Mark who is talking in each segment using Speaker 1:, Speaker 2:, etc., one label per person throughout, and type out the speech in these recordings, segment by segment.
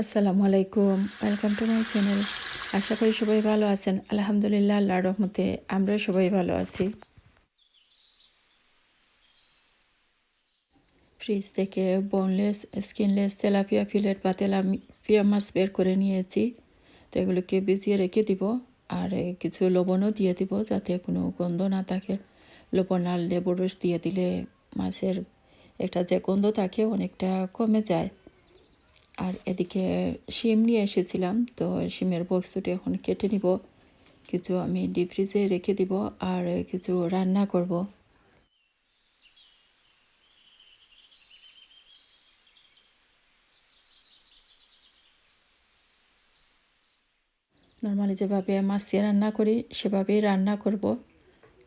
Speaker 1: আসসালামু আলাইকুম। Welcome to my channel আশা করি সবাই ভালো আছেন। আলহামদুলিল্লাহ, আল্লাহর রহমতে আমরাও সবাই ভালো আছি। ফ্রিজ থেকে বোনলেস স্কিনলেস তেলাপিয়া ফিলেট বা তেলাপিয়া মাছ বের করে নিয়েছি। তো এগুলোকে ভিজিয়ে রেখে দিব। আর কিছু লবণও দিয়ে দিব যাতে কোনো গন্ধ না থাকে। লবণ আর লেবুর রস দিয়ে দিলে মাছের একটা যে গন্ধ থাকে, অনেকটা কমে যায়। আর এদিকে শিম নিয়ে এসেছিলাম, তো শিমের বক্সটি এখন কেটে নিব। কিছু আমি ডিপ ফ্রিজে রেখে দিব আর কিছু রান্না করব। নর্মালি যেভাবে মাছ দিয়ে রান্না করি, সেভাবেই রান্না করব।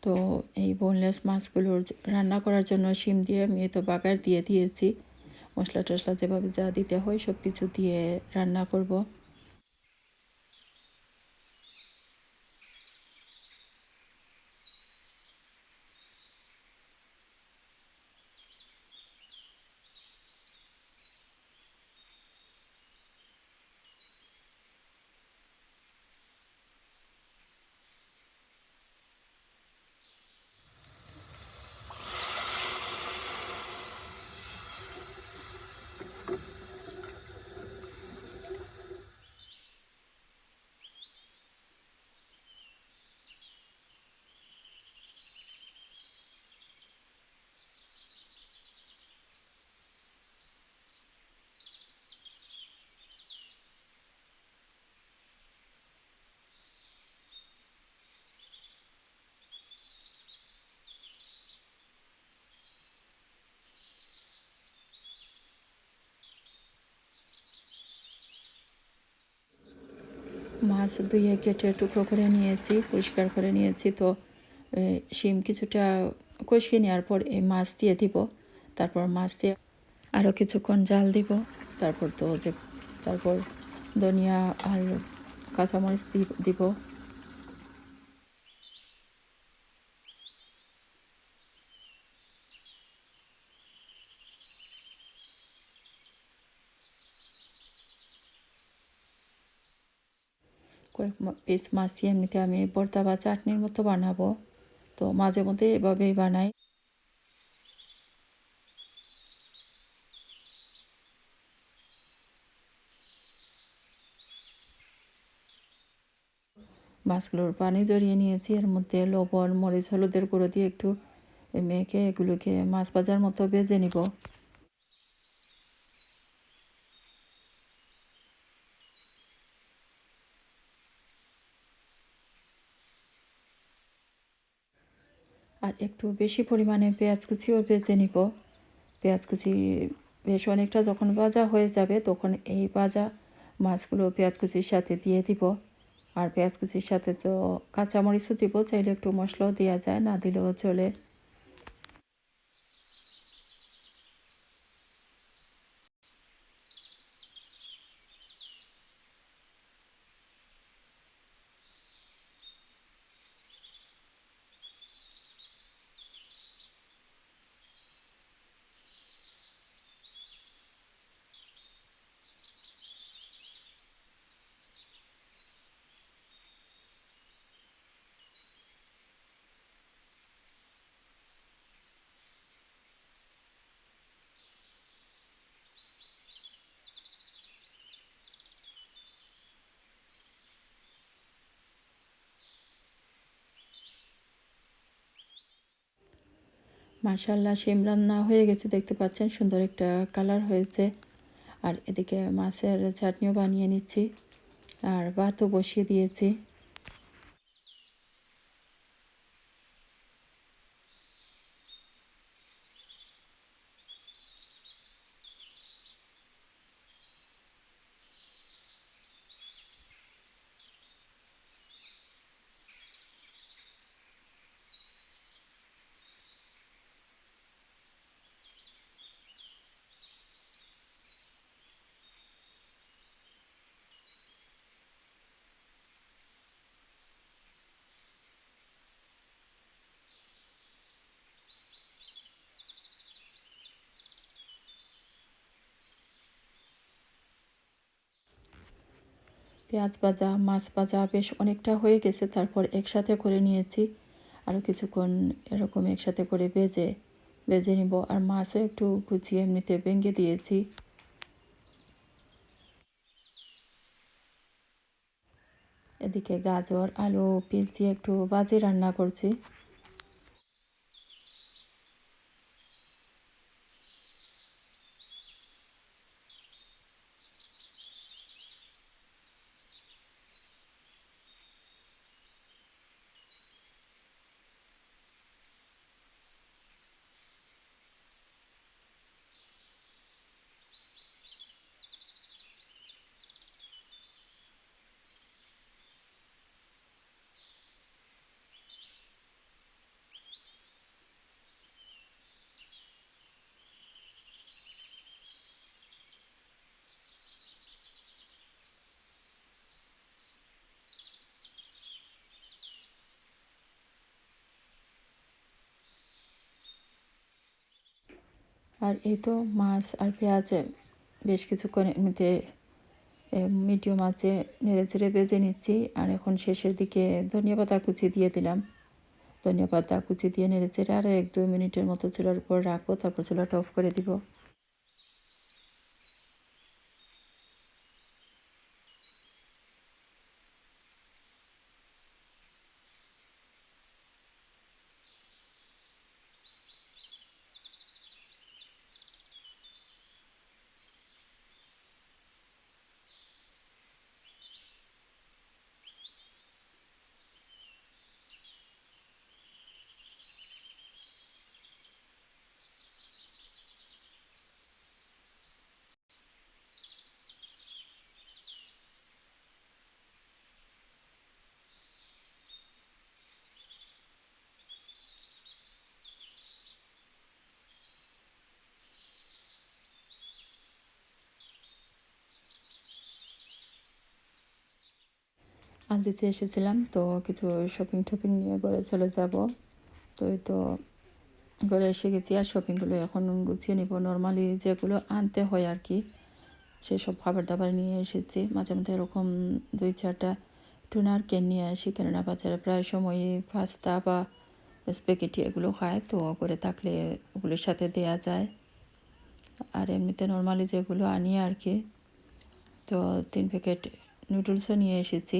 Speaker 1: তো এই বোনলেস মাছগুলোর রান্না করার জন্য শিম দিয়ে আমি তো বাগার দিয়ে দিয়েছি। মশলা টশলা যেভাবে যা দিতে হয় সব কিছু দিয়ে রান্না করব। মাছ ধুয়ে কেটে টুকরো করে নিয়েছি, পরিষ্কার করে নিয়েছি। তো শিম কিছুটা কষিয়ে নেওয়ার পর এই মাছ দিয়ে দিব। তারপর মাছ দিয়ে আরও কিছুক্ষণ জাল দিব। তারপর তো যে, তারপর ধনিয়া আর কাঁচামরিচ দিব। কয়েক পিস মাছ দিয়ে এমনিতে আমি ভর্তা বা চাটনির মতো বানাবো। তো মাঝে মধ্যে এভাবেই বানাই। মাছগুলোর পানি জড়িয়ে নিয়েছি। এর মধ্যে লবণ, মরিচ, হলুদের গুঁড়ো দিয়ে একটু মেখে এগুলোকে মাছ ভাজার মতো ভেজে নিব। আর একটু বেশি পরিমাণে পেঁয়াজ কুচিও ভেজে নিব। পেঁয়াজ কুচি বেশ অনেকটা যখন ভাজা হয়ে যাবে তখন এই ভাজা মাছগুলো পেঁয়াজ কুচির সাথে দিয়ে দিব। আর পেঁয়াজ কুচির সাথে তো কাঁচামরিচও দিব, চাইলে একটু মশলাও দেওয়া যায়, না দিলেও চলে। মাশাল্লাহ শিম রান্না হয়ে গেছে, দেখতে পাচ্ছেন সুন্দর একটা কালার হয়েছে। আর এদিকে মাছের চাটনিও বানিয়ে নিচ্ছি। আর ভাতও বসিয়ে দিয়েছি। পেঁয়াজ ভাজা, মাছ ভাজা বেশ অনেকটা হয়ে গেছে। তারপর একসাথে করে নিয়েছি। আরও কিছুক্ষণ এরকম একসাথে করে ভেজে ভেজে নিব। আর মাছও একটু কুচিয়ে এমনিতে ভেঙে দিয়েছি। এদিকে গাজর, আলু পিস দিয়ে একটু বাজি রান্না করছি। আর এই তো মাছ আর পেঁয়াজে বেশ কিছুক্ষণ এমনিতে মিডিয়াম আছে নেড়ে চেড়ে বেজে নিচ্ছি। আর এখন শেষের দিকে ধনিয়া পাতা কুচি দিয়ে দিলাম। ধনিয়া পাতা কুচি দিয়ে নেড়ে চেড়ে আরও এক দু মিনিটের মতো চুলার উপর রাখব, তারপর চুলাটা অফ করে দিব। আলদিতে এসেছিলাম, তো কিছু শপিং টপিং নিয়ে ঘরে চলে যাব। তো এই তো ঘরে এসে গেছি আর শপিংগুলো এখন গুছিয়ে নিব। নর্মালি যেগুলো আনতে হয় আর কি, সেসব খাবার দাবার নিয়ে এসেছি। মাঝে মধ্যে এরকম দুই চারটা টুনার কেন নিয়ে আসি। কেননা বাচ্চারা প্রায় সময় পাস্তা বা স্পেগেটি এগুলো খায়, তো করে থাকলে ওগুলোর সাথে দেয়া যায়। আর এমনিতে নর্মালি যেগুলো আনি আর কি, তো তিন প্যাকেট নুডলসও নিয়ে এসেছি।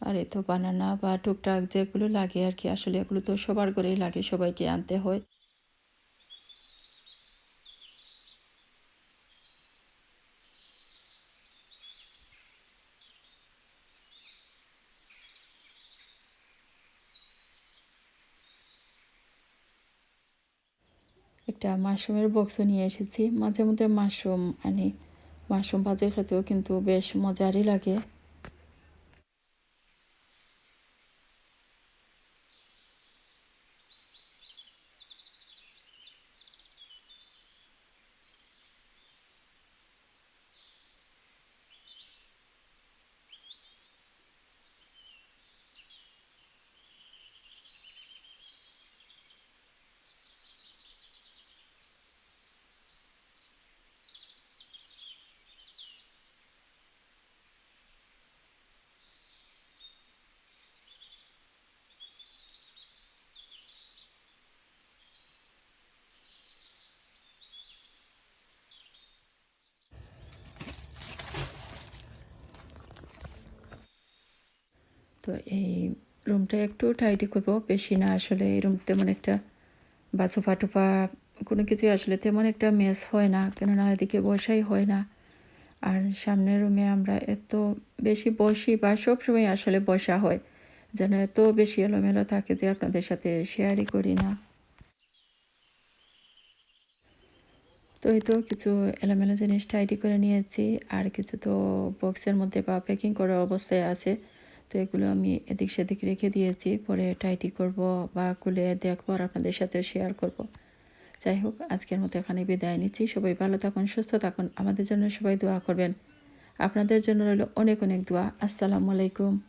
Speaker 1: আর এ তো বানানা বা টুকটাক যেগুলো লাগে আর কি, আসলে এগুলো তো সবার করেই লাগে, সবাইকে আনতে হয়। একটা মাশরুমের বক্সও নিয়ে এসেছি, মাঝে মধ্যে মাশরুম আনি। মাশরুম ভাজে খেতেও কিন্তু বেশ মজারই লাগে। তো এই রুমটা একটু টাইটি করব। বেশি না আসলে এই রুম তেমন একটা বা সোফা টোফা কোনো কিছুই আসলে তেমন একটা মেস হয় না। কেননা এদিকে বসাই হয় না। আর সামনের রুমে আমরা এত বেশি বসি বা সব সময় আসলে বসা হয়, যেন এত বেশি এলোমেলো থাকে যে আপনাদের সাথে শেয়ারই করি না। তো এই তো কিছু এলোমেলো জিনিস টাইটি করে নিয়েছি। আর কিছু তো বক্সের মধ্যে বা প্যাকিং করার অবস্থায় আছে। তো এগুলো আমি এদিক সেদিক রেখে দিয়েছি, পরে টাইটি করব বা খুলে দেখব আর আপনাদের সাথে শেয়ার করব। যাই হোক, আজকের মতো এখানে বিদায় নিচ্ছি। সবাই ভালো থাকুন, সুস্থ থাকুন। আমাদের জন্য সবাই দোয়া করবেন। আপনাদের জন্য রইল অনেক অনেক দোয়া। আসসালামু আলাইকুম।